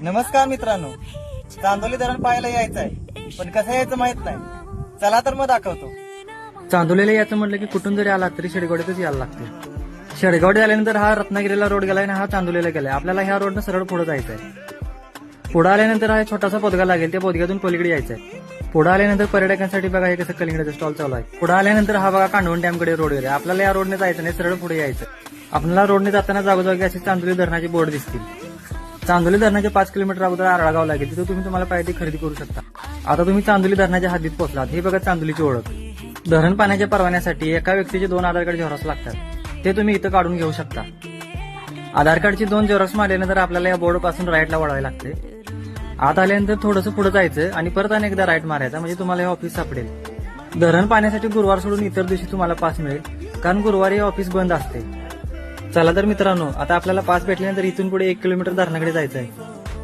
नमस्कार मित्रांनो. चांदोली धरण पाहायला यायचं आहे पण कसं यायचं माहीत नाही. चला तर मग दाखवतो. चांदोलीला यायचं म्हटलं की कुठून जरी आला तरी शेडगावडीतच यायला लागते. शेडगावडे आल्यानंतर हा रत्नागिरीला रोड गेलाय आणि हा चांदोलीला गेलाय. आपल्याला ह्या रोडनं सरळ पुढे जायचंय. पुढे आल्यानंतर हा छोटासा पोदगा लागेल. त्या पोदग्यातून पलीकडे यायचंय. पुढे आल्यानंतर पर्यटकांसाठी बघा हे कसं कलिंगडाचं स्टॉल चालू आहे. पुढे आल्यानंतर हा बघा कांडवण डॅमकडे रोड गेला आपल्याला या रोडने जायचं नाही सरळ पुढे यायचं. आपल्याला रोडने जाताना जागोजागी असे चांदोली धरणाचे बोर्ड दिसतील. चांदोली धरणाचे पाच किलोमीटर अगोदर आरळगाव लागेल तिथे तुम्ही तुम्हाला पाहिजे ती खरेदी करू शकता. आता तुम्ही चांदोली धरणाच्या हद्दीत पोहोचलात हे बघा चांदोलीची ओळख. धरण पाण्याच्या परवान्यासाठी एका व्यक्तीचे दोन आधार कार्ड झेरॉक्स लागतात. ते तुम्ही इथं काढून घेऊ शकता. आधार कार्डची दोन झेरॉक्स मारल्यानंतर आपल्याला या बोर्डपासून राईटला वळावे लागते. आत आल्यानंतर थोडंसं पुढे जायचं आणि परत अनेकदा राईट मारायचा म्हणजे तुम्हाला हे ऑफिस सापडेल. धरण पाण्यासाठी गुरुवार सोडून इतर दिवशी तुम्हाला पास मिळेल कारण गुरुवारी हे ऑफिस बंद असते. चला तर मित्रांनो आता आपल्याला पास भेटल्यानंतर इथून पुढे एक किलोमीटर धरणाकडे जायचं आहे